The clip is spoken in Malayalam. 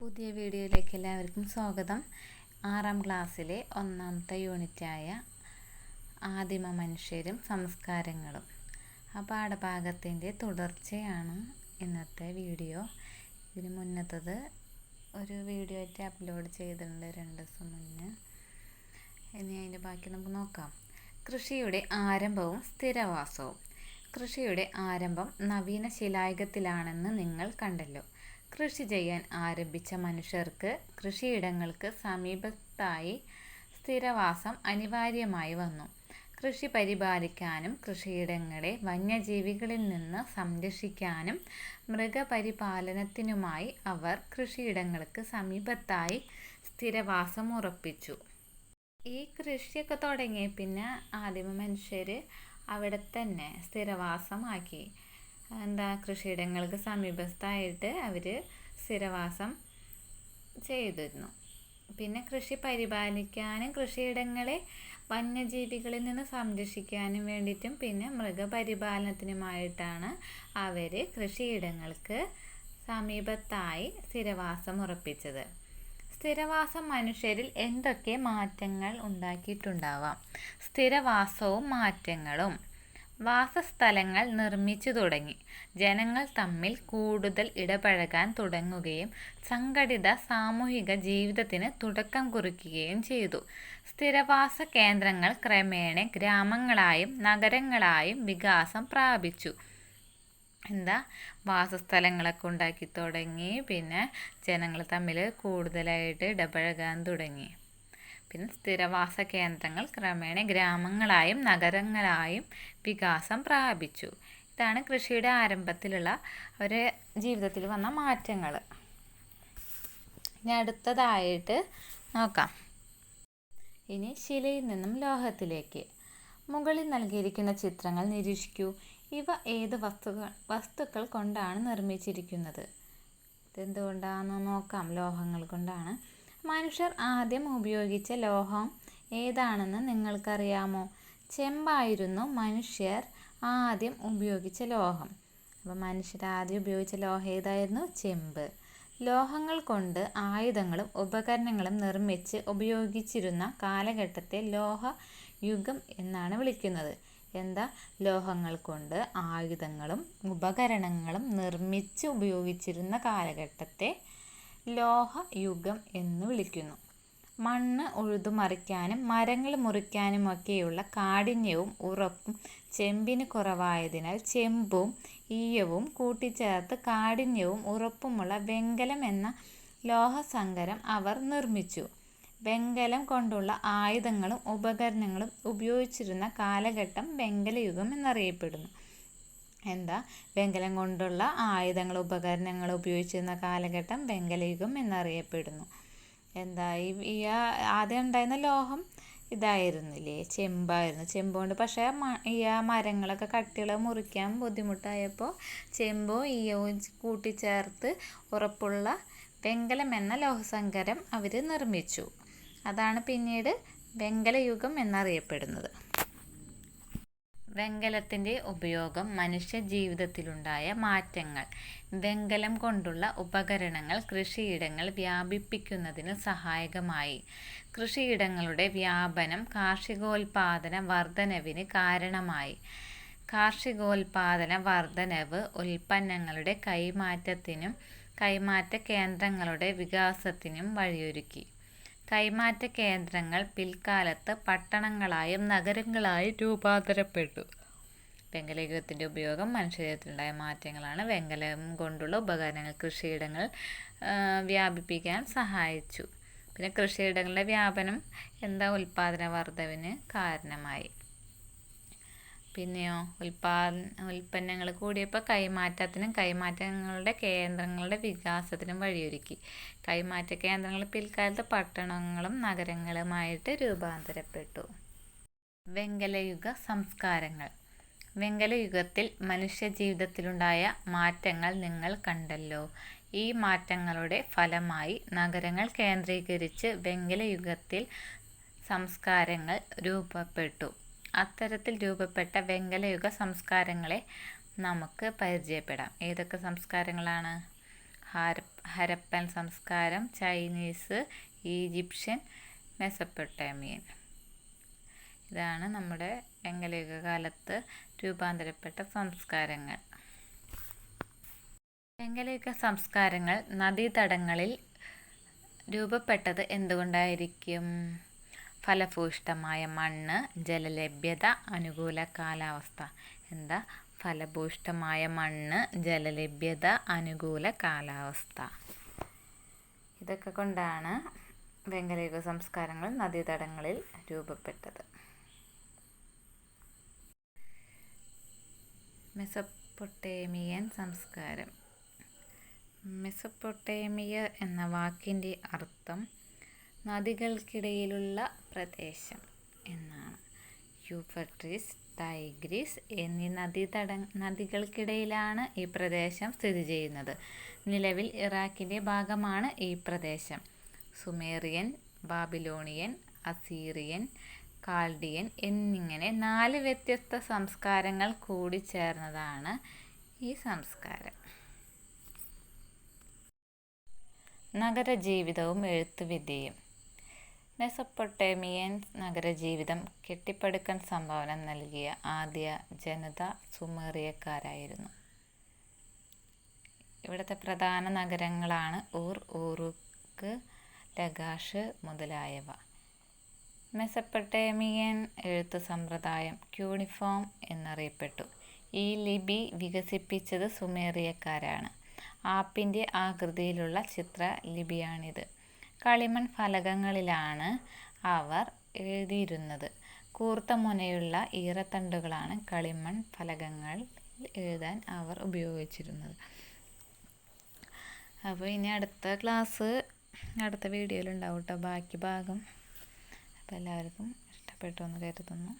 പുതിയ വീഡിയോയിലേക്ക് എല്ലാവർക്കും സ്വാഗതം. ആറാം ക്ലാസ്സിലെ ഒന്നാമത്തെ യൂണിറ്റായ ആദിമ മനുഷ്യരും സംസ്കാരങ്ങളും. ആ പാഠഭാഗത്തിന്റെ തുടർച്ചയാണ് ഇന്നത്തെ വീഡിയോ. ഇതിന് മുന്നത്തത് ഒരു വീഡിയോ ആയിട്ട് അപ്ലോഡ് ചെയ്തിട്ടുണ്ട് രണ്ട് ദിവസം മുന്നേ. ഇനി അതിന്റെ ബാക്കി നമുക്ക് നോക്കാം. കൃഷിയുടെ ആരംഭവും സ്ഥിരവാസവും. കൃഷിയുടെ ആരംഭം നവീന ശിലായുഗത്തിലാണെന്ന് നിങ്ങൾ കണ്ടല്ലോ. കൃഷി ചെയ്യാൻ ആരംഭിച്ച മനുഷ്യർക്ക് കൃഷിയിടങ്ങൾക്ക് സമീപത്തായി സ്ഥിരവാസം അനിവാര്യമായി വന്നു. കൃഷി പരിപാലിക്കാനും കൃഷിയിടങ്ങളെ വന്യജീവികളിൽ നിന്ന് സംരക്ഷിക്കാനും മൃഗപരിപാലനത്തിനുമായി അവർ കൃഷിയിടങ്ങൾക്ക് സമീപത്തായി സ്ഥിരവാസം ഉറപ്പിച്ചു ഈ കൃഷിയൊക്കെ തുടങ്ങിയ പിന്നെ ആദിമ മനുഷ്യർ അവിടെ തന്നെ സ്ഥിരവാസമാക്കി. എന്താ കൃഷിയിടങ്ങൾക്ക് സമീപസ്ഥായിട്ട് അവർ സ്ഥിരവാസം ചെയ്തിരുന്നു. പിന്നെ കൃഷി പരിപാലിക്കാനും കൃഷിയിടങ്ങളെ വന്യജീവികളിൽ നിന്ന് സംരക്ഷിക്കാനും വേണ്ടിയിട്ടും പിന്നെ മൃഗപരിപാലനത്തിനുമായിട്ടാണ് അവർ കൃഷിയിടങ്ങൾക്ക് സമീപത്തായി സ്ഥിരവാസം ഉറപ്പിച്ചത്. സ്ഥിരവാസം മനുഷ്യരിൽ എന്തൊക്കെ മാറ്റങ്ങൾ ഉണ്ടാക്കിയിട്ടുണ്ടാവാം? സ്ഥിരവാസവും മാറ്റങ്ങളും. വാസസ്ഥലങ്ങൾ നിർമ്മിച്ചു തുടങ്ങി. ജനങ്ങൾ തമ്മിൽ കൂടുതൽ ഇടപഴകാൻ തുടങ്ങുകയും സംഘടിത സാമൂഹിക ജീവിതത്തിന് തുടക്കം കുറിക്കുകയും ചെയ്തു. സ്ഥിരവാസ കേന്ദ്രങ്ങൾ ക്രമേണ ഗ്രാമങ്ങളായും നഗരങ്ങളായും വികാസം പ്രാപിച്ചു. എന്താ? വാസസ്ഥലങ്ങളൊക്കെ ഉണ്ടാക്കി തുടങ്ങി. പിന്നെ ജനങ്ങൾ തമ്മിൽ കൂടുതലായിട്ട് ഇടപഴകാൻ തുടങ്ങി. പിന്നെ സ്ഥിരവാസ കേന്ദ്രങ്ങൾ ക്രമേണ ഗ്രാമങ്ങളായും നഗരങ്ങളായും വികാസം പ്രാപിച്ചു. ഇതാണ് കൃഷിയുടെ ആരംഭത്തിലുള്ള അവരെ ജീവിതത്തിൽ വന്ന മാറ്റങ്ങൾ. ഇനി അടുത്തതായിട്ട് നോക്കാം. ഇനി ശിലയിൽ നിന്നും ലോഹത്തിലേക്ക്. മുകളിൽ നൽകിയിരിക്കുന്ന ചിത്രങ്ങൾ നിരീക്ഷിക്കൂ. ഇവ ഏത് വസ്തുക്കൾ വസ്തുക്കൾ കൊണ്ടാണ് നിർമ്മിച്ചിരിക്കുന്നത്? ഇതെന്തുകൊണ്ടാണെന്ന് നോക്കാം. ലോഹങ്ങൾ കൊണ്ടാണ് മനുഷ്യർ ആദ്യം ഉപയോഗിച്ച ലോഹം ഏതാണെന്ന് നിങ്ങൾക്കറിയാമോ? ചെമ്പായിരുന്നു മനുഷ്യർ ആദ്യം ഉപയോഗിച്ച ലോഹം. അപ്പോൾ മനുഷ്യർ ആദ്യം ഉപയോഗിച്ച ലോഹം ഏതായിരുന്നു? ചെമ്പ്. ലോഹങ്ങൾ കൊണ്ട് ആയുധങ്ങളും ഉപകരണങ്ങളും നിർമ്മിച്ച് ഉപയോഗിച്ചിരുന്ന കാലഘട്ടത്തെ ലോഹ യുഗം എന്നാണ് വിളിക്കുന്നത്. എന്താ? ലോഹങ്ങൾ കൊണ്ട് ആയുധങ്ങളും ഉപകരണങ്ങളും നിർമ്മിച്ച് ഉപയോഗിച്ചിരുന്ന കാലഘട്ടത്തെ ലോഹയുഗം എന്ന് വിളിക്കുന്നു. മണ്ണ് ഉഴുതുമറിക്കാനും മരങ്ങൾ മുറിക്കാനുമൊക്കെയുള്ള കാഠിന്യവും ഉറപ്പും ചെമ്പിന് കുറവായതിനാൽ ചെമ്പും ഈയവും കൂട്ടിച്ചേർത്ത് കാഠിന്യവും ഉറപ്പുമുള്ള വെങ്കലം എന്ന ലോഹസങ്കരം അവർ നിർമ്മിച്ചു. വെങ്കലം കൊണ്ടുള്ള ആയുധങ്ങളും ഉപകരണങ്ങളും ഉപയോഗിച്ചിരുന്ന കാലഘട്ടം വെങ്കലയുഗം എന്നറിയപ്പെടുന്നു. എന്താ? വെങ്കലം കൊണ്ടുള്ള ആയുധങ്ങൾ ഉപകരണങ്ങൾ ഉപയോഗിച്ചിരുന്ന കാലഘട്ടം വെങ്കലയുഗം എന്നറിയപ്പെടുന്നു. എന്താ? ഈ ആദ്യം ഉണ്ടായിരുന്ന ലോഹം ഇതായിരുന്നില്ലേ? ചെമ്പായിരുന്നു. ചെമ്പ് കൊണ്ട് പക്ഷേ ഈ ആ മരങ്ങളൊക്കെ കട്ടികളെ മുറിക്കാൻ ബുദ്ധിമുട്ടായപ്പോൾ ചെമ്പോ ഈയോ കൂട്ടിച്ചേർത്ത് ഉറപ്പുള്ള വെങ്കലം എന്ന ലോഹസങ്കരം അവർ നിർമ്മിച്ചു. അതാണ് പിന്നീട് വെങ്കലയുഗം എന്നറിയപ്പെടുന്നത്. വെങ്കലത്തിന്റെ ഉപയോഗം മനുഷ്യ ജീവിതത്തിലുണ്ടായ മാറ്റങ്ങൾ. വെങ്കലം കൊണ്ടുള്ള ഉപകരണങ്ങൾ കൃഷിയിടങ്ങൾ വ്യാപിപ്പിക്കുന്നതിന് സഹായകമായി. കൃഷിയിടങ്ങളുടെ വ്യാപനം കാർഷികോൽപാദന വർധനവിന് കാരണമായി. കാർഷികോൽപാദന വർധനവ് ഉൽപ്പന്നങ്ങളുടെ കൈമാറ്റത്തിനും കൈമാറ്റ കേന്ദ്രങ്ങളുടെ വികാസത്തിനും വഴിയൊരുക്കി. കൈമാറ്റ കേന്ദ്രങ്ങൾ പിൽക്കാലത്ത് പട്ടണങ്ങളായും നഗരങ്ങളായും രൂപാന്തരപ്പെട്ടു. വെങ്കലേഖത്തിന്റെ ഉപയോഗം മനുഷ്യജീവിതത്തിലുണ്ടായ മാറ്റങ്ങളാണ് വെങ്കലം കൊണ്ടുള്ള ഉപകരണങ്ങൾ കൃഷിയിടങ്ങൾ വ്യാപിപ്പിക്കാൻ സഹായിച്ചു. പിന്നെ കൃഷിയിടങ്ങളുടെ വ്യാപനം എന്താ? ഉൽപാദന വർധവിന് കാരണമായി. പിന്നെയോ? ഉൽപാദ ഉൽപ്പന്നങ്ങൾ കൂടിയപ്പോൾ കൈമാറ്റത്തിനും കൈമാറ്റങ്ങളുടെ കേന്ദ്രങ്ങളുടെ വികാസത്തിനും വഴിയൊരുക്കി. കൈമാറ്റ കേന്ദ്രങ്ങൾ പിൽക്കാലത്ത് പട്ടണങ്ങളും നഗരങ്ങളുമായിട്ട് രൂപാന്തരപ്പെട്ടു. വെങ്കലയുഗ സംസ്കാരങ്ങൾ. വെങ്കലയുഗത്തിൽ മനുഷ്യ ജീവിതത്തിലുണ്ടായ മാറ്റങ്ങൾ നിങ്ങൾ കണ്ടല്ലോ. ഈ മാറ്റങ്ങളുടെ ഫലമായി നഗരങ്ങൾ കേന്ദ്രീകരിച്ച് വെങ്കലയുഗത്തിൽ സംസ്കാരങ്ങൾ രൂപപ്പെട്ടു. അത്തരത്തിൽ രൂപപ്പെട്ട വെങ്കലയുഗ സംസ്കാരങ്ങളെ നമുക്ക് പരിചയപ്പെടാം. ഏതൊക്കെ സംസ്കാരങ്ങളാണ്? ഹരപ്പൻ സംസ്കാരം ചൈനീസ് ഈജിപ്ഷ്യൻ മെസപ്പൊട്ടേമിയൻ. ഇതാണ് നമ്മുടെ വെങ്കലയുഗ കാലത്ത് രൂപാന്തരപ്പെട്ട സംസ്കാരങ്ങൾ. വെങ്കലയുഗ സംസ്കാരങ്ങൾ നദീതടങ്ങളിൽ രൂപപ്പെട്ടത് എന്തുകൊണ്ടായിരിക്കും? ഫലഭൂയിഷ്ഠമായ മണ്ണ് ജലലഭ്യത അനുകൂല കാലാവസ്ഥ. എന്താ? ഫലഭൂഷ്ടമായ മണ്ണ് ജലലഭ്യത അനുകൂല കാലാവസ്ഥ. ഇതൊക്കെ കൊണ്ടാണ് വെങ്കലയുഗ സംസ്കാരങ്ങൾ നദീതടങ്ങളിൽ രൂപപ്പെട്ടത്. മെസപ്പൊട്ടേമിയൻ സംസ്കാരം. മെസപ്പൊട്ടേമിയ എന്ന വാക്കിന്റെ അർത്ഥം നദികൾക്കിടയിലുള്ള പ്രദേശം എന്നാണ്. യൂഫട്രിസ് ടൈഗ്രീസ് എന്നീ നദീതട നദികൾക്കിടയിലാണ് ഈ പ്രദേശം സ്ഥിതി ചെയ്യുന്നത്. നിലവിൽ ഇറാഖിന്റെ ഭാഗമാണ് ഈ പ്രദേശം. സുമേറിയൻ ബാബിലോണിയൻ അസീറിയൻ കാൽഡിയൻ എന്നിങ്ങനെ നാല് വ്യത്യസ്ത സംസ്കാരങ്ങൾ കൂടിച്ചേർന്നതാണ് ഈ സംസ്കാരം. നഗരജീവിതവും എഴുത്തുവിദ്യയും. മെസപ്പൊട്ടേമിയൻ നഗരജീവിതം കെട്ടിപ്പടുക്കാൻ സംഭാവന നൽകിയ ആദ്യ ജനത സുമേറിയക്കാരായിരുന്നു. ഇവിടുത്തെ പ്രധാന നഗരങ്ങളാണ് ഊർ ഊറുക്ക് ലഗാഷ് മുതലായവ. മെസപ്പൊട്ടേമിയൻ എഴുത്ത് സമ്പ്രദായം ക്യൂണിഫോം എന്നറിയപ്പെട്ടു. ഈ ലിപി വികസിപ്പിച്ചത് സുമേറിയക്കാരാണ്. ആപ്പിന്റെ ആകൃതിയിലുള്ള ചിത്രലിപിയാണിത് കളിമൺ ഫലകങ്ങളിലാണ് അവർ എഴുതിയിരുന്നത്. കൂർത്ത മുനയുള്ള ഈറത്തണ്ടുകളാണ് കളിമൺ ഫലകങ്ങൾ എഴുതാൻ അവർ ഉപയോഗിച്ചിരുന്നത്. അപ്പോൾ ഇനി അടുത്ത ക്ലാസ് അടുത്ത വീഡിയോയിൽ ഉണ്ടാവും കേട്ടോ. ബാക്കി ഭാഗം. അപ്പോൾ എല്ലാവർക്കും ഇഷ്ടപ്പെട്ടു എന്ന് കരുതുന്നു.